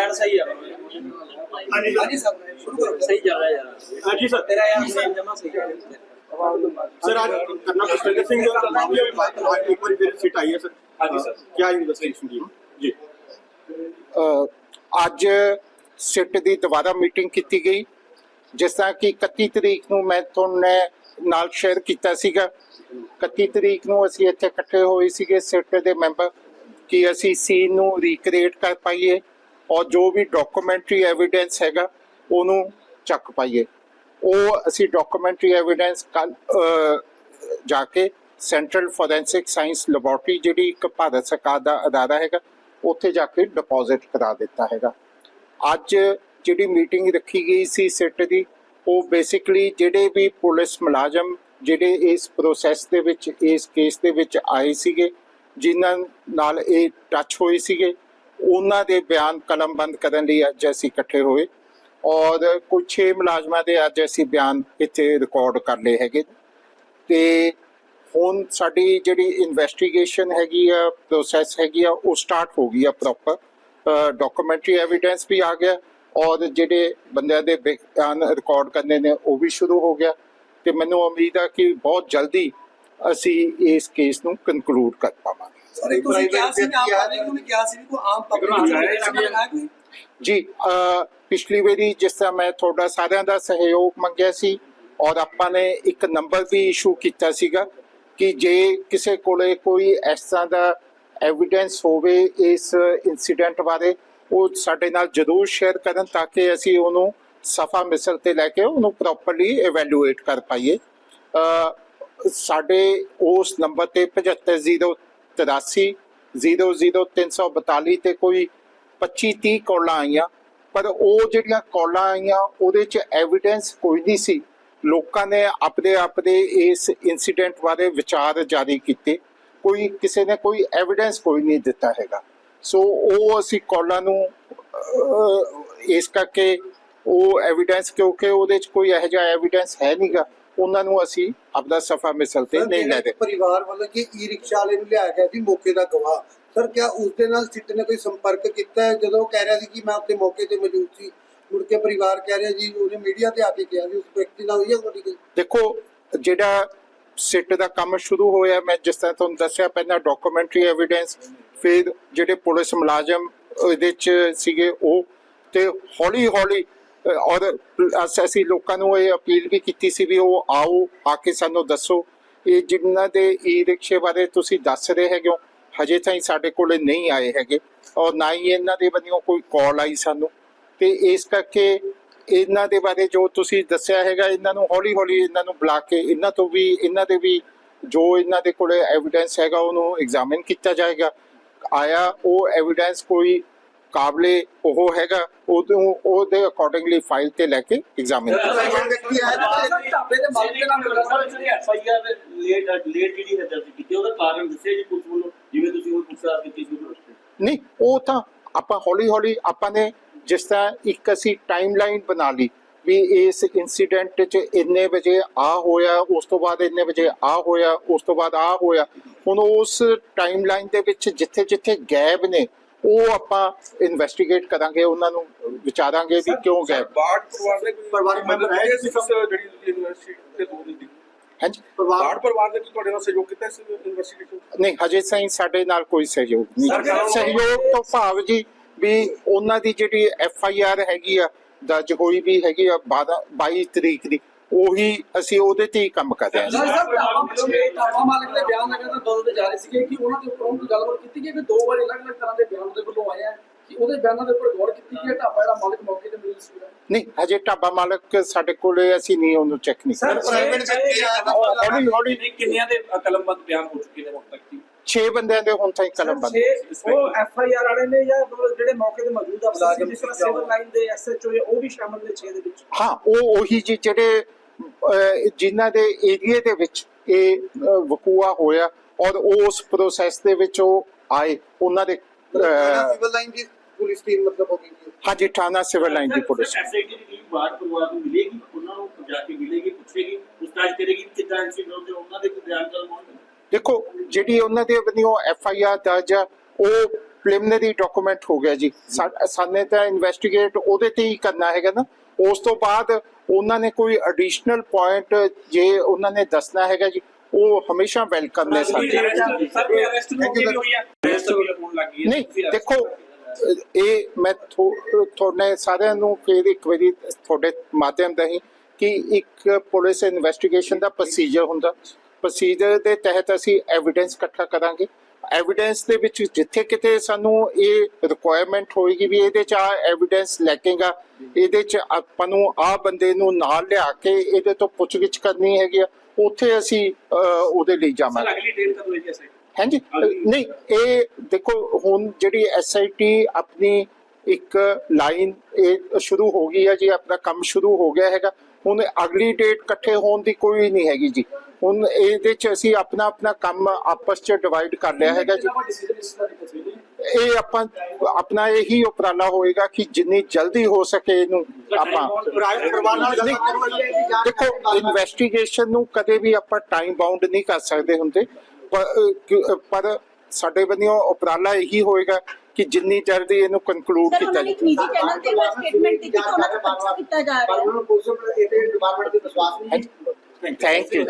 Line ਸਹੀ ਆ ਹਾਂਜੀ ਹਾਂਜੀ ਸਰ ਸ਼ੁਰੂ ਕਰੋ ਸਹੀ ਚੱਲ ਰਿਹਾ ਯਾਰ ਹਾਂਜੀ ਸਰ ਤੇਰਾ ਯਾਰ ਸੇਮ ਜਮਾ ਸਹੀ ਹੈ सर आज करना पुष्कर सिंह का मामले में बात आज एक बार फिर सिट आई है सर हाँ जी सर क्या इन्वेस्टिगेशन की जी ਅ, ਅੱਜ ਸਿੱਟ ਦੀ ਦੁਬਾਰਾ ਮੀਟਿੰਗ ਕੀਤੀ ਗਈ ਜਿਸ ਤਰ੍ਹਾਂ ਕਿ 31 ਤਰੀਕ ਨੂੰ ਮੈਂ ਤੁਹਾਨੂੰ ਨਾਲ ਸ਼ੇਅਰ ਕੀਤਾ ਸੀਗਾ 31 ਤਰੀਕ ਨੂੰ ਅਸੀਂ ਇੱਥੇ ਇਕੱਠੇ ਹੋਏ ਸੀਗੇ ਸਿੱਟ ਦੇ ਮੈਂਬਰ ਕਿ ਅਸੀਂ ਸੀਨ ਨੂੰ ਰੀਕ੍ਰੀਏਟ ਕਰ ਪਾਈਏ ਔਰ ਜੋ ਵੀ ਡਾਕੂਮੈਂਟਰੀ ਐਵੀਡੈਂਸ ਹੈਗਾ, ਉਹਨੂੰ ਚੱਕ ਪਾਈਏ। ਉਹ ਅਸੀਂ ਡਾਕੂਮੈਂਟਰੀ ਐਵੀਡੈਂਸ ਕੱਲ ਜਾ ਕੇ ਸੈਂਟਰਲ ਫੋਰੈਂਸਿਕ ਸਾਇੰਸ ਲੈਬੋਰਟਰੀ ਜਿਹੜੀ ਇੱਕ ਭਾਰਤ ਸਰਕਾਰ ਦਾ ਅਦਾਰਾ ਹੈਗਾ, ਉੱਥੇ ਜਾ ਕੇ ਡਿਪੋਜ਼ਿਟ ਕਰਾ ਦਿੱਤਾ ਹੈਗਾ। ਅੱਜ ਜਿਹੜੀ ਮੀਟਿੰਗ ਰੱਖੀ ਗਈ ਸੀ ਸਿੱਟ ਦੀ, ਉਹ ਬੇਸਿਕਲੀ ਜਿਹੜੇ ਵੀ ਪੁਲਿਸ ਮੁਲਾਜ਼ਮ ਜਿਹੜੇ ਇਸ ਪ੍ਰੋਸੈਸ ਦੇ ਵਿੱਚ, ਇਸ ਕੇਸ ਦੇ ਵਿੱਚ ਆਏ ਸੀਗੇ, ਜਿਨ੍ਹਾਂ ਨਾਲ ਇਹ ਟੱਚ ਹੋਏ ਸੀਗੇ ਉਹਨਾਂ ਦੇ ਬਿਆਨ ਕਲਮਬੰਦ ਕਰਨ ਲਈ ਅੱਜ ਅਸੀਂ ਇਕੱਠੇ ਹੋਏ ਔਰ ਕੁਝ 6 ਮੁਲਾਜ਼ਮਾਂ ਦੇ ਅੱਜ ਅਸੀਂ ਬਿਆਨ ਇੱਥੇ ਰਿਕਾਰਡ ਕਰ ਲਏ ਹੈਗੇ। ਤੇ ਹੁਣ ਸਾਡੀ ਜਿਹੜੀ ਇਨਵੈਸਟੀਗੇਸ਼ਨ ਹੈਗੀ ਆ ਪ੍ਰੋਸੈਸ ਹੈਗੀ ਆ, ਉਹ ਸਟਾਰਟ ਹੋ ਗਈ ਆ ਪ੍ਰੋਪਰ ਡਾਕੂਮੈਂਟਰੀ ਐਵੀਡੈਂਸ ਵੀ ਆ ਗਿਆ ਔਰ ਜਿਹੜੇ ਬੰਦਿਆਂ ਦੇ ਬਿਆਨ ਰਿਕਾਰਡ ਕਰਨੇ ਨੇ, ਉਹ ਵੀ ਸ਼ੁਰੂ ਹੋ ਗਿਆ। ਤੇ ਮੈਨੂੰ ਉਮੀਦ ਆ ਕਿ ਬਹੁਤ ਜਲਦੀ ਅਸੀਂ ਇਸ ਕੇਸ ਨੂੰ ਕਨਕਲੂਡ ਕਰ ਪਾਵਾਂਗੇ। ਸਰ ਇੱਕ ਤੁਸੀਂ ਕਿਹਾ ਸੀ ਨਾ ਆਮ ਪਬਲਿਕ ਨੂੰ ਕਿਹਾ ਸੀ ਵੀ ਕੋਈ ਆਮ ਪਬਲਿਕ ਨੂੰ ਹੈ ਕੋਈ? ਜੀ ਅ, ਪਿਛਲੀ ਵਾਰੀ ਜਿਸ ਤਰ੍ਹਾਂ ਮੈਂ ਤੁਹਾਡਾ ਸਾਰਿਆਂ ਦਾ ਸਹਿਯੋਗ ਮੰਗਿਆ ਸੀ ਔਰ ਆਪਾਂ ਨੇ ਇੱਕ ਨੰਬਰ ਵੀ ਇਸ਼ੂ ਕੀਤਾ ਸੀਗਾ ਕਿ ਜੇ ਕਿਸੇ ਕੋਲੇ ਕੋਈ ਇਸ ਤਰ੍ਹਾਂ ਦਾ ਐਵੀਡੈਂਸ ਹੋਵੇ ਇਸ ਇਨਸੀਡੈਂਟ ਬਾਰੇ ਉਹ ਸਾਡੇ ਨਾਲ ਜਰੂਰ ਸ਼ੇਅਰ ਕਰਨ ਤਾਂ ਕਿ ਅਸੀਂ ਉਹਨੂੰ ਸਫਾ ਮਿਸਰ ਤੇ ਲੈ ਕੇ ਉਹਨੂੰ ਪ੍ਰੋਪਰਲੀ ਇਵੈਲੂਏਟ ਕਰ ਪਾਈਏ। ਅ, ਸਾਡੇ ਉਸ ਨੰਬਰ ਤੇ 7503 00342 ਤੇ ਕੋਈ 25 30 ਕਾਲਾਂ ਆਈਆਂ। ਪਰ ਉਹ ਜਿਹੜੀਆਂ ਕਾਲਾਂ ਆਈਆਂ, ਉਹਦੇ ਚ ਐਵੀਡੈਂਸ ਕੋਈ ਨਹੀਂ ਸੀ। ਲੋਕਾਂ ਨੇ ਆਪਣੇ ਆਪਣੇ ਇਸ ਇਨਸੀਡੈਂਟ ਬਾਰੇ ਵਿਚਾਰ ਜਾਰੀ ਕੀਤੇ। ਕੋਈ ਕਿਸੇ ਨੇ ਕੋਈ ਐਵੀਡੈਂਸ ਕੋਈ ਨਹੀਂ ਦਿੱਤਾ ਹੈਗਾ। ਸੋ ਉਹ ਅਸੀਂ ਕਾਲਾਂ ਨੂੰ ਇਸ ਕਰਕੇ ਉਹ ਐਵੀਡੈਂਸ ਕਿਉਂਕਿ ਉਹਦੇ ਚ ਕੋਈ ਇਹੋ ਜਿਹਾ ਐਵੀਡੈਂਸ ਹੈ ਨਹੀਂਗਾ ਉਹਨਾਂ ਨੂੰ ਅਸੀਂ ਆਪਦਾ ਸਫਾ ਮਿਸਲ ਤੇ ਨਹੀਂ ਲੈ ਦੇ ਪਰਿਵਾਰ ਵੱਲੋਂ ਕਿ ਈ ਰਿਕਸ਼ਾ ਵਾਲੇ ਨੂੰ ਲਿਆਇਆ ਗਿਆ ਸੀ ਮੌਕੇ ਦਾ ਗਵਾਹ ਸਰ ਕਿਆ ਉਸ ਦੇ ਨਾਲ ਸਿੱਟ ਨੇ ਕੋਈ ਸੰਪਰਕ ਕੀਤਾ ਹੈ? ਜਦੋਂ ਕਹਿ ਰਿਹਾ ਸੀ ਕਿ ਮੈਂ ਉੱਤੇ ਮੌਕੇ ਤੇ ਮੌਜੂਦ ਸੀ ਮੁੜ ਕੇ ਪਰਿਵਾਰ ਕਹਿ ਰਿਹਾ ਜੀ ਉਹਨੇ ਮੀਡੀਆ ਤੇ ਆ ਕੇ ਕਿਹਾ ਵੀ ਉਸ ਵਿਅਕਤੀ ਨਾਲ ਹੋਈ ਹੈ ਤੁਹਾਡੀ ਕੋਈ? ਦੇਖੋ ਜਿਹੜਾ ਸਿੱਟ ਦਾ ਕੰਮ ਸ਼ੁਰੂ ਹੋਇਆ ਮੈਂ ਜਿਸ ਤਰ੍ਹਾਂ ਤੁਹਾਨੂੰ ਦੱਸਿਆ ਪਹਿਲਾਂ ਡਾਕੂਮੈਂਟਰੀ ਐਵੀਡੈਂਸ ਫਿਰ ਜਿਹੜੇ ਪੁਲਿਸ ਮੁਲਾਜ਼ਮ ਇਹਦੇ ਚ ਸੀਗੇ ਉਹ ਤੇ ਹੌਲੀ ਹੌਲੀ ਔਰ ਅਸ- ਅਸੀਂ ਲੋਕਾਂ ਨੂੰ ਇਹ ਅਪੀਲ ਵੀ ਕੀਤੀ ਸੀ ਵੀ ਉਹ ਆਓ, ਆ ਕੇ ਸਾਨੂੰ ਦੱਸੋ। ਇਹ ਜਿਨ੍ਹਾਂ ਦੇ ਈ ਰਿਕਸ਼ੇ ਬਾਰੇ ਤੁਸੀਂ ਦੱਸ ਰਹੇ ਹੈਗੇ ਹੋ, ਹਜੇ ਤਾਈਂ ਸਾਡੇ ਕੋਲੇ ਨਹੀਂ ਆਏ ਹੈਗੇ। ਔਰ ਨਾ ਹੀ ਇਹਨਾਂ ਦੇ ਵੱਲੋਂ ਕੋਈ ਕਾਲ ਆਈ ਸਾਨੂੰ। ਤੇ ਇਸ ਕਰਕੇ ਇਹਨਾਂ ਦੇ ਬਾਰੇ ਜੋ ਤੁਸੀਂ ਦੱਸਿਆ ਹੈਗਾ, ਇਹਨਾਂ ਨੂੰ ਹੌਲੀ ਹੌਲੀ ਇਹਨਾਂ ਨੂੰ ਬੁਲਾ ਕੇ, ਇਹਨਾਂ ਤੋਂ ਵੀ, ਇਹਨਾਂ ਦੇ ਵੀ ਜੋ ਇਹਨਾਂ ਦੇ ਕੋਲੇ ਐਵੀਡੈਂਸ ਹੈਗਾ, ਉਹਨੂੰ ਐਗਜ਼ਾਮਿਨ ਕੀਤਾ ਜਾਏਗਾ। ਆਇਆ, ਉਹ ਐਵੀਡੈਂਸ ਕੋਈ ਕਾਬਲੇ ਉਹ ਹੈਗਾ ਉਹਨੂੰ ਉਹਦੇ ਅਕੋਰਡਿੰਗਲੀ ਫਾਈਲ ਤੇ ਲੈ ਕੇ ਐਗਜ਼ਾਮਿਨ ਨਹੀਂ ਉਹ ਤਾਂ ਆਪਾਂ ਹੌਲੀ ਹੌਲੀ ਆਪਾਂ ਨੇ ਜਿਸ ਤਰ੍ਹਾਂ ਇੱਕ ਅਸੀਂ ਟਾਈਮਲਾਈਨ ਬਣਾ ਲਈ ਵੀ ਇਸ ਇਨਸੀਡੈਂਟ 'ਚ ਇੰਨੇ ਵਜੇ ਆ ਹੋਇਆ ਉਸ ਤੋਂ ਬਾਅਦ ਇੰਨੇ ਵਜੇ ਆ ਹੋਇਆ ਉਸ ਤੋਂ ਬਾਅਦ ਆ ਹੋਇਆ ਹੁਣ ਉਸ ਟਾਈਮਲਾਈਨ ਦੇ ਵਿੱਚ ਜਿੱਥੇ ਜਿੱਥੇ ਗੈਪ ਨੇ ਉਹ ਆਪਾਂ ਇਨਵੈਸਟੀਗੇਟ ਕਰਾਂਗੇ ਉਹਨਾਂ ਨੂੰ ਵਿਚਾਰਾਂਗੇ ਵੀ ਕਿਉਂ ਗੈਪ ਬਾੜ ਪਰਿਵਾਰ ਦੇ ਕੋਈ ਪਰਿਵਾਰਕ ਮੈਂਬਰ ਹੈ ਇਸ ਜਿਹੜੀ ਯੂਨੀਵਰਸਿਟੀ ਤੇ ਦੋ ਦੀ? ਹਾਂਜੀ। ਪਰਿਵਾਰ ਬਾੜ ਪਰਿਵਾਰ ਨੇ ਤੁਹਾਡੇ ਨਾਲ ਸਹਿਯੋਗ ਕੀਤਾ ਇਸ ਇਨਵੈਸਟੀਗੇਸ਼ਨ ਨਹੀਂ ਹਜੇ ਸਾਈਂ ਸਾਡੇ ਨਾਲ ਕੋਈ ਸਹਿਯੋਗ ਨਹੀਂ। ਸਹਿਯੋਗ ਤੋਂ ਭਾਵ ਜੀ ਵੀ ਉਹਨਾਂ ਦੀ ਜਿਹੜੀ ਐਫ ਆਈ ਆਰ ਹੈਗੀ ਆ ਦਰਜ ਹੋਈ ਵੀ ਹੈਗੀ ਆ 12 22 ਤਰੀਕ ਦੀ। ਉਹੀ ਅਸੀਂ ਉਹਦੇ ਤੇ ਹੀ ਕੰਮ ਕਰ ਰਹੇ ਹਾਂ। ਸਰ ਸਰ ਢਾਬਾ ਮਾਲਕ ਦੇ ਬਿਆਨ ਲਗਾਤਾਰ ਬਦਲਦੇ ਜਾ ਰਹੇ ਸੀਗੇ ਕਿ ਉਹਨਾਂ ਦੇ ਉੱਪਰ ਉਹਨਾਂ ਗੱਲਬਾਤ ਕੀਤੀ ਗਈ ਕਿ ਦੋ ਵਾਰੀ ਅਲੱਗ-ਅਲੱਗ ਤਰ੍ਹਾਂ ਦੇ ਬਿਆਨ ਉਹਦੇ ਵੱਲੋਂ ਆਏ ਆ ਕਿ ਉਹਦੇ ਬਿਆਨਾਂ ਦੇ ਉੱਪਰ ਗੌਰ ਕੀਤੀ ਗਈ ਹੈ ਢਾਬਾ ਜਿਹੜਾ ਮਾਲਕ ਮੌਕੇ ਤੇ ਮਿਲ ਸੀਗਾ ਨਹੀਂ ਹਜੇ ਢਾਬਾ ਮਾਲਕ ਸਾਡੇ ਕੋਲੇ ਅਸੀਂ ਨਹੀਂ ਉਹਨੂੰ ਚੈੱਕ ਨਹੀਂ ਸਰ, ਕਰ ਵਿਅਕਤੀ ਆਇਆ ਤਾਂ ਹੌਲੀ ਹੌਲੀ ਕਿੰਨਿਆਂ ਦੇ ਕਲਮਬੰਦ ਬਿਆਨ ਹੋ ਚੁੱਕੇ ਨੇ ਹੁਣ ਤੱਕ ਜੀ। 6 ਬੰਦਿਆਂ ਦੇ ਹੁਣ ਤਾਈਂ ਕਲਮ ਬੰਦ। ਉਹ ਐਫ ਆਈ ਆਰ ਵਾਲੇ ਨੇ ਜਾਂ ਜਿਹੜੇ ਮੌਕੇ ਤੇ ਮੌਜੂਦ ਆ ਤਰ੍ਹਾਂ ਸਿਵਲ ਲਾਈਨ ਦੇ ਐਸ ਐਚ ਓ ਉਹ ਵੀ ਸ਼ਾਮਲ ਨੇ 6 ਦੇ ਵਿੱਚ? ਹਾਂ ਉਹ ਉਹੀ ਜੀ ਜਿਹੜੇ ਜਿਨ੍ਹਾਂ ਦੇ ਏਰੀਏ ਦੇ ਵਿੱਚ ਇਹ ਵਕੂਆ ਹੋਇਆ ਔਰ ਉਸ ਪ੍ਰੋਸੈਸ ਦੇ ਵਿੱਚ ਉਹ ਆਏ ਉਹਨਾਂ ਦੇ ਅਹ, ਸਿਵਲ ਲਾਈਨ ਦੀ ਪੁਲਿਸ ਟੀਮ ਮਤਲਬ ਹੋ ਗਈ ਜੀ। ਹਾਂਜੀ ਥਾਣਾ ਸਿਵਲ ਲਾਈਨ ਦੀ ਪੁਲਿਸ। ਐਸਆਈਟੀ ਦੀ ਟੀਮ ਬਾਹਰ ਪਰਿਵਾਰ ਨੂੰ ਮਿਲੇਗੀ ਉਹਨਾਂ ਨੂੰ ਜਾ ਕੇ ਮਿਲੇਗੀ ਪੁੱਛੇਗੀ ਪੁੱਛਤਾਛ ਕਰੇਗੀ ਕਿ ਕਿੱਦਾਂ ਇਨਸੀਡੈਂਟ ਤੇ ਉਹਨਾਂ ਦੇ ਕੋਈ ਬਿਆਨ ਕਲਮ ਹੋਣਗੇ ਦੇਖੋ ਜਿਹੜੀ ਉਹਨਾਂ ਦੇ ਵੱਲੋਂ ਐਫ ਆਈ ਆਰ ਦਰਜ ਆ ਉਹ ਪ੍ਰੀਲਿਮਿਨਰੀ ਡਾਕੂਮੈਂਟ ਹੋ ਗਿਆ ਜੀ। ਸਾਨੇ ਤਾਂ ਇਨਵੈਸਟੀਗੇਟ ਉਹਦੇ ਤੇ ਹੀ ਕਰਨਾ ਹੈਗਾ ਨਾ। ਉਸ ਤੋਂ ਬਾਅਦ ਉਹਨਾਂ ਨੇ ਕੋਈ ਐਡੀਸ਼ਨਲ ਪੁਆਇੰਟ ਜੇ ਉਹਨਾਂ ਨੇ ਦੱਸਣਾ ਹੈਗਾ ਜੀ ਉਹ ਹਮੇਸ਼ਾ ਵੈਲਕਮ ਨੇ ਸਾਡੇ। ਸਰ ਕੋਈ ਅਰੈਸਟ Thank you, sir. ਹੋਈ ਹੈ ਅਰੈਸਟ ਹੋਣ ਲੱਗੀ ਨਹੀਂ ਦੇਖੋ ਇਹ ਮੈਂ ਤੁਹਾਡੇ ਸਾਰਿਆਂ ਨੂੰ ਫਿਰ ਇੱਕ ਵਾਰੀ ਤੁਹਾਡੇ ਮਾਧਿਅਮ ਰਾਹੀਂ ਕਿ ਇੱਕ ਪੁਲਿਸ ਇਨਵੈਸਟੀਗੇਸ਼ਨ ਦਾ ਪ੍ਰੋਸੀਜਰ ਹੁੰਦਾ। ਪ੍ਰੋਸੀਜਰ ਦੇ ਤਹਿਤ ਅਸੀਂ ਐਵੀਡੈਂਸ ਇਕੱਠਾ ਕਰਾਂਗੇ। ਐਵੀਡੈਂਸ ਦੇ ਵਿੱਚ ਜਿੱਥੇ ਕਿਤੇ ਸਾਨੂੰ ਇਹ ਰਿਕੁਆਇਰਮੈਂਟ ਹੋਏਗੀ ਵੀ ਇਹਦੇ ਚ ਆ ਐਵੀਡੈਂਸ ਲੈਕੇਗਾ ਇਹਦੇ ਚ ਆਪਾਂ ਨੂੰ ਆ ਬੰਦੇ ਨੂੰ ਨਾਲ ਲਿਆ ਕੇ ਇਹਦੇ ਤੋਂ ਪੁੱਛਗਿੱਛ ਕਰਨੀ ਹੈਗੀ ਉੱਥੇ ਅਸੀਂ ਉਹਦੇ ਲਈ ਜਾਵਾਂਗੇ। ਅਗਲੀ ਡੇਟ ਕਦੋਂ ਹੈ ਜੀ ਐਸਆਈਟੀ ਹਾਂਜੀ ਨਹੀਂ ਇਹ ਦੇਖੋ ਹੁਣ ਜਿਹੜੀ ਐਸਆਈਟੀ ਆਪਣੀ ਇੱਕ ਲਾਈਨ ਇਹ ਸ਼ੁਰੂ ਹੋ ਗਈ ਹੈ ਜੀ ਆਪਣਾ ਕੰਮ ਸ਼ੁਰੂ ਹੋ ਗਿਆ ਹੈਗਾ ਹੁਣ ਅਗਲੀ ਡੇਟ ਇਕੱਠੇ ਹੋਣ ਦੀ ਕੋਈ ਨਹੀਂ ਹੈਗੀ ਜੀ। ਹੁਣ ਇਹਦੇ ਚ ਅਸੀਂ ਆਪਣਾ ਆਪਣਾ ਕੰਮ ਆਪਸ ਚ ਡਿਵਾਈਡ ਕਰ ਲਿਆ ਹੈਗਾ ਜੀ। ਨਹੀਂ ਇਹ ਆਪਾਂ ਆਪਣਾ ਇਹੀ ਉਪਰਾਲਾ ਹੋਏਗਾ ਕਿ ਜਿੰਨੀ ਜਲਦੀ ਹੋ ਸਕੇ ਇਹਨੂੰ ਆਪਾਂ। ਦੇਖੋ ਇਨਵੈਸਟੀਗੇਸ਼ਨ ਨੂੰ ਕਦੇ ਵੀ ਆਪਾਂ ਟਾਈਮ ਬਾਉਂਡ ਨਹੀਂ ਕਰ ਸਕਦੇ ਹੁੰਦੇ। ਪਰ, ਪਰ ਸਾਡੇ ਵੱਲੋਂ ਉਪਰਾਲਾ ਇਹੀ ਹੋਏਗਾ ਕਿ ਜਿੰਨੀ ਜਲਦੀ ਇਹਨੂੰ ਕਨਕਲੂਡ ਕੀਤਾ ਉਹਨਾਂ ਨੇ ਇੱਕ ਨਿੱਜੀ ਚੈਨਲ ਤੇ ਸਟੇਟਮੈਂਟ ਦਿੱਤੀ ਕਿ ਉਹਨਾਂ ਦਾ ਪਰਚਾ ਕੀਤਾ ਜਾ ਰਿਹਾ ਹੈ। Thank you